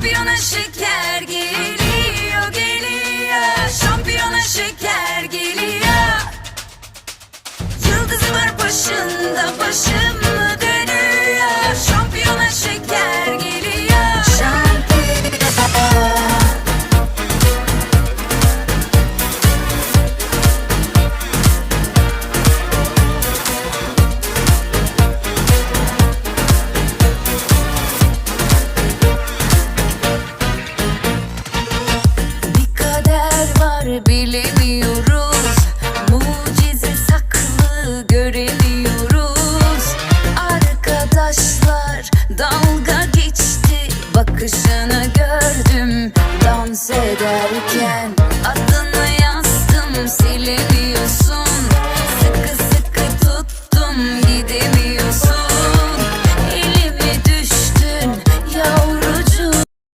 Şampiyona şeker geliyor geliyor. Şampiyona şeker geliyor. Yıldızı var başında geçti. Bakışını gördüm dans ederken